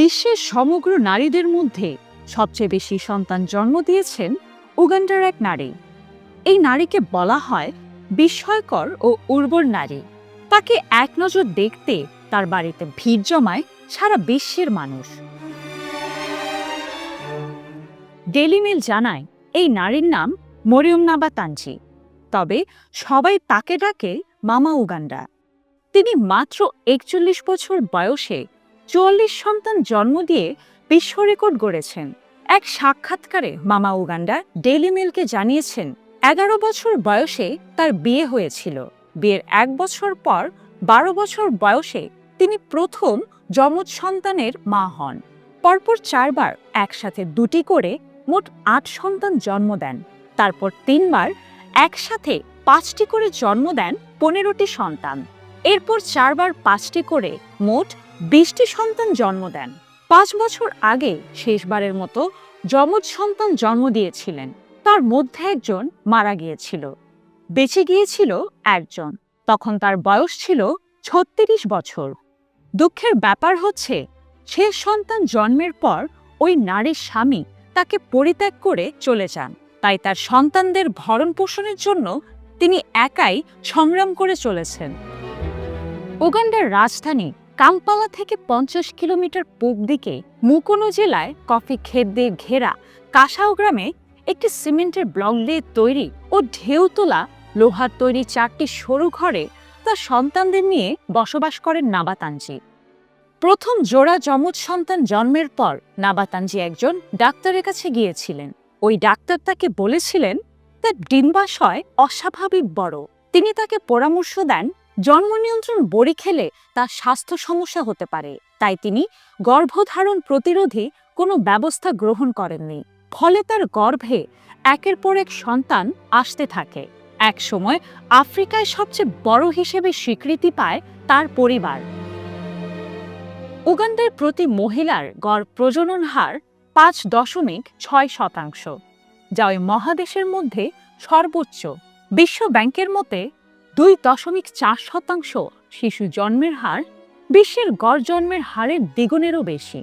বিশ্বের সমগ্র নারীদের মধ্যে সবচেয়ে বেশি সন্তান জন্ম দিয়েছেন উগান্ডার এক নারী। এই নারীকে বলা হয় বিস্ময়কর ও উর্বর নারী। তাকে এক নজর দেখতে তার বাড়িতে ভিড় জমায় সারা বিশ্বের মানুষ। ডেলি মেল জানায়, এই নারীর নাম মরিয়ম নাবা তানজি তবে সবাই তাকে ডাকে মামা উগান্ডা। তিনি মাত্র একচল্লিশ বছর বয়সে চুয়াল্লিশ সন্তান জন্ম দিয়ে বিশ্ব রেকর্ড গড়েছেন। এক সাক্ষাৎকারে মামা উগান্ডা ডেইলি মেলকে জানিয়েছেন, এগারো বছর বয়সে তার বিয়ে হয়েছিল। বিয়ের এক বছর পর বারো বছর বয়সে তিনি প্রথম যমজ সন্তানের মা হন। পরপর চারবার একসাথে দুটি করে মোট আট সন্তান জন্ম দেন। তারপর তিনবার একসাথে পাঁচটি করে জন্ম দেন পনেরোটি সন্তান। এরপর চারবার পাঁচটি করে মোট বিশটি সন্তান জন্ম দেন। পাঁচ বছর আগে শেষবারের মতো যমজ সন্তান জন্ম দিয়েছিলেন। তার মধ্যে একজন মারা গিয়েছিল। বেঁচে গিয়েছিল একজন। তখন তার বয়স ছিল ছত্রিশ বছর। দুঃখের ব্যাপার হচ্ছে শেষ সন্তান জন্মের পর ওই নারীর স্বামী তাকে পরিত্যাগ করে চলে যান। তাই তার সন্তানদের ভরণ পোষণের জন্য তিনি একাই সংগ্রাম করে চলেছেন। উগান্ডার রাজধানী কাম্পালা থেকে পঞ্চাশ কিলোমিটার পূব দিকে মুকোনো জেলায় কফি ক্ষেত দিয়ে ঘেরা কাসাও গ্রামে একটি সিমেন্টের ব্লক দিয়ে তৈরি ও ঢেউ তোলা লোহার তৈরি চারটি সরু ঘরে তার সন্তানদের নিয়ে বসবাস করেন নাবাতানজি। প্রথম জোড়া যমজ সন্তান জন্মের পর নাবাতানজি একজন ডাক্তারের কাছে গিয়েছিলেন। ওই ডাক্তার তাকে বলেছিলেন, তার ডিম্বাশয় অস্বাভাবিক বড়। তিনি তাকে পরামর্শ দেন জন্ম নিয়ন্ত্রণ বড়ি খেলে তার স্বাস্থ্য সমস্যা হতে পারে। তাই তিনি গর্ভধারণ প্রতিরোধী কোনো ব্যবস্থা গ্রহণ করেননি। ফলে তার গর্ভে একের পর এক সন্তান আসতে থাকে। এক সময় আফ্রিকায় সবচেয়ে বড় হিসেবে স্বীকৃতি পায় তার পরিবার। উগান্ডার প্রতি মহিলার গড় প্রজনন হার পাঁচ দশমিক ছয় শতাংশ, যা ওই মহাদেশের মধ্যে সর্বোচ্চ। বিশ্ব ব্যাংকের মতে দুই দশমিক চার শতাংশ শিশু জন্মের হার বিশ্বের গড় জন্মের হারের দ্বিগুণেরও বেশি।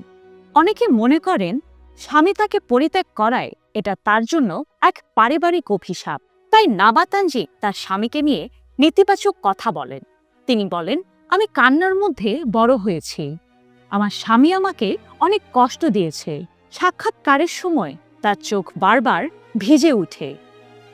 অনেকে মনে করেন স্বামী তাকে পরিত্যাগ করায়, এটা তার জন্য এক পারিবারিক অভিশাপ। তাই নাবাতানজি তার স্বামীকে নিয়ে নেতিবাচক কথা বলেন। তিনি বলেন, আমি কান্নার মধ্যে বড় হয়েছি। আমার স্বামী আমাকে অনেক কষ্ট দিয়েছে। সাক্ষাৎকারের সময় তার চোখ বারবার ভিজে উঠে।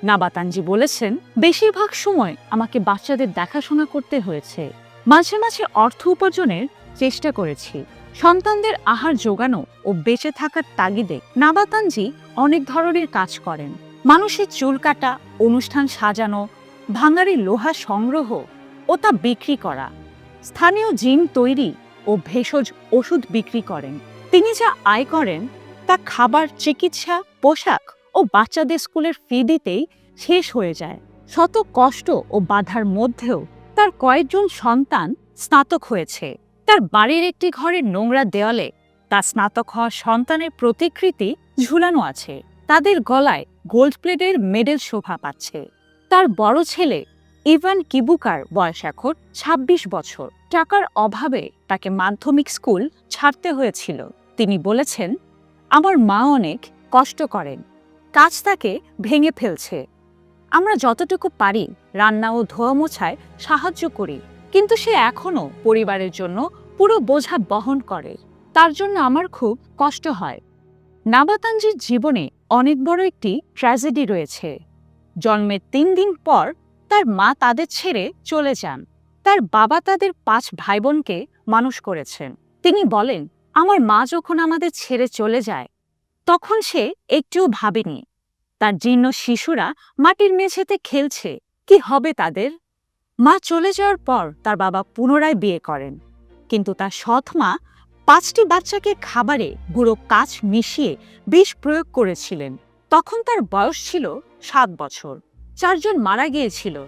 নাবাতানজি বলেছেন, বেশিরভাগ সময় আমাকে বাচ্চাদের দেখাশোনা করতে হয়েছে। মাঝে মাঝে অর্থ উপার্জনের চেষ্টা করেছি। সন্তানদের আহার জোগানো ও বেঁচে থাকার তাগিদে নাবাতানজি অনেক ধরনের কাজ করেন। মানুষের চুল কাটা, অনুষ্ঠান সাজানো, ভাঙারি লোহা সংগ্রহ ও তা বিক্রি করা। স্থানীয় জিম তৈরি ও ভেষজ ওষুধ বিক্রি করেন। তিনি যা আয় করেন তা খাবার, চিকিৎসা, পোশাক ও বাচ্চাদের স্কুলের ফি দিতেই শেষ হয়ে যায়। শত কষ্ট ও বাধার মধ্যেও তার কয়েকজন সন্তান স্নাতক হয়েছে। তার বাড়ির একটি ঘরের নোংরা দেওয়ালে তার স্নাতক হওয়া সন্তানের প্রতিকৃতি ঝুলানো আছে। তাদের গলায় গোল্ড প্লেটের মেডেল শোভা পাচ্ছে। তার বড় ছেলে ইভান কিবুকার বয়স এখন ২৬ বছর। টাকার অভাবে তাকে মাধ্যমিক স্কুল ছাড়তে হয়েছিল। তিনি বলেছেন, আমার মা অনেক কষ্ট করেন। কাজ তাকে ভেঙে ফেলছে। আমরা যতটুকু পারি রান্না ও ধোয়া মোছায় সাহায্য করি, কিন্তু সে এখনও পরিবারের জন্য পুরো বোঝা বহন করে। তার জন্য আমার খুব কষ্ট হয়। নাবাতানজির জীবনে অনেক বড় একটি ট্র্যাজেডি রয়েছে। জন্মের তিন দিন পর তার মা তাদের ছেড়ে চলে যান। তার বাবা তাদের পাঁচ ভাই বোনকে মানুষ করেছেন। তিনি বলেন, আমার মা যখন আমাদের ছেড়ে চলে যায় তখন সে একটুও ভাবেনি। তার জীর্ণ শিশুরা মাটির মেঝেতে খেলছে, কি হবে তাদের? মা চলে যাওয়ার পর তার বাবা পুনরায় বিয়ে করেন। কিন্তু তার সৎ মা পাঁচটি বাচ্চাকে খাবারে গুঁড়ো কাচ মিশিয়ে বিষ প্রয়োগ করেছিলেন। তখন তার বয়স ছিল সাত বছর। চারজন মারা গিয়েছিল।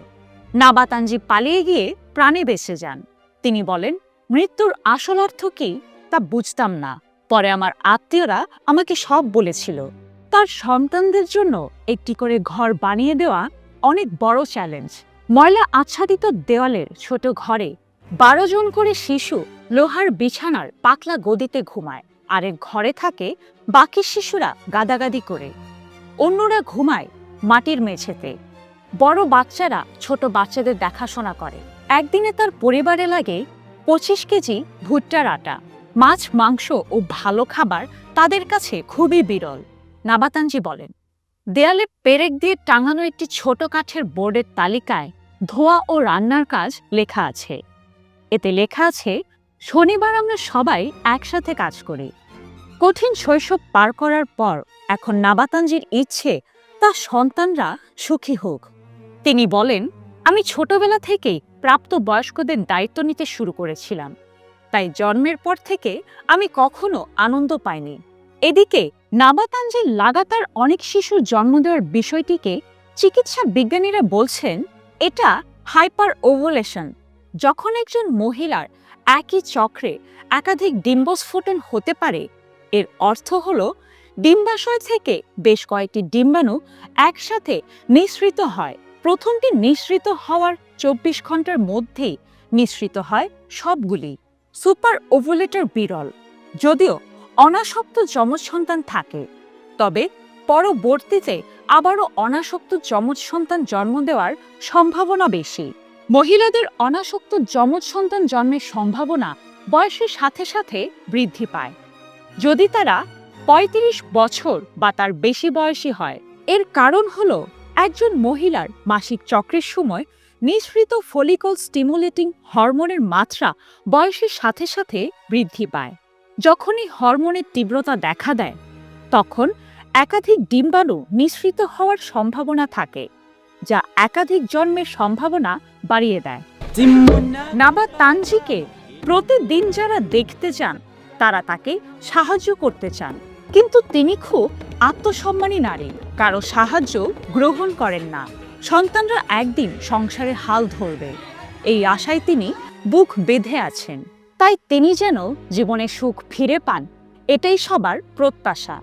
নাবাতানজি পালিয়ে গিয়ে প্রাণে বেঁচে যান। তিনি বলেন, মৃত্যুর আসল অর্থ কি তা বুঝতাম না। পরে আমার আত্মীয়রা আমাকে সব বলেছিল। তার সন্তানদের জন্য একটি করে ঘর বানিয়ে দেওয়া অনেক বড় চ্যালেঞ্জ ময়লা আচ্ছাদিত দেওয়ালের ছোট ঘরে বারো জন করে শিশু লোহার বিছানার পাতলা গদিতে ঘুমায়। আরেক ঘরে থাকে বাকি শিশুরা গাদাগাদি করে। অন্যরা ঘুমায় মাটির মেঝেতে। বড় বাচ্চারা ছোট বাচ্চাদের দেখাশোনা করে। একদিনে তার পরিবারে লাগে পঁচিশ কেজি ভুট্টার আটা। মাছ, মাংস ও ভালো খাবার তাদের কাছে খুবই বিরল। নাবাতানজি বলেন, দেয়ালে পেরেক দিয়ে টাঙানো একটি ছোট কাঠের বোর্ডের তালিকায় ধোয়া ও রান্নার কাজ লেখা আছে। এতে লেখা আছে, শনিবার আমরা সবাই একসাথে কাজ করি। কঠিন শৈশব পার করার পর এখন নাবাতানজির ইচ্ছে তার সন্তানরা সুখী হোক। তিনি বলেন, আমি ছোটবেলা থেকেই প্রাপ্ত বয়স্কদের দায়িত্ব নিতে শুরু করেছিলাম। তাই জন্মের পর থেকে আমি কখনো আনন্দ পাইনি। এদিকে নাবাতানজির লাগাতার অনেক শিশুর জন্ম দেওয়ার বিষয়টিকে চিকিৎসা বিজ্ঞানীরা বলছেন, এটা হাইপার ওভুলেশন যখন একজন মহিলার একই চক্রে একাধিক ডিম্বস্ফোটন হতে পারে, এর অর্থ হল ডিম্বাশয় থেকে বেশ কয়েকটি ডিম্বাণু একসাথে নিঃসৃত হয়। প্রথমটি নিঃসৃত হওয়ার চব্বিশ ঘণ্টার মধ্যেই নিঃসৃত হয় সবগুলি। সুপার ওভুলেটর বিরল, যদিও অনাসক্ত যমজ সন্তান থাকে। তবে পরবর্তীতে আবারও অনাসক্ত যমজ সন্তান জন্ম দেওয়ার সম্ভাবনা বেশি। মহিলাদের অনাসক্ত যমজ সন্তান জন্মের সম্ভাবনা বয়সের সাথে সাথে বৃদ্ধি পায়। যদি তারা ৩৫ বছর বা তার বেশি বয়সী হয়, এর কারণ হল একজন মহিলার মাসিক চক্রের সময় নিঃসৃত ফলিকল স্টিমুলেটিং হরমোনের মাত্রা বয়সের সাথে সাথে বৃদ্ধি পায়। যখনই হরমোনের তীব্রতা দেখা দেয়, তখন একাধিক ডিম্বাণু নিঃসৃত হওয়ার সম্ভাবনা থাকে, যা একাধিক জন্মের সম্ভাবনা বাড়িয়ে দেয়। নাবা তানজিকে প্রতিদিন যারা দেখতে চান, তারা তাকে সাহায্য করতে চান। কিন্তু তিনি খুব আত্মসম্মানী নারী, কারও সাহায্য গ্রহণ করেন না। সন্তানরা একদিন সংসারে হাল ধরবে। এই আশায় তিনি বুক বেঁধে আছেন। তাই তিনি যেন জীবনে সুখ ফিরে পান, এটাই সবার প্রত্যাশা।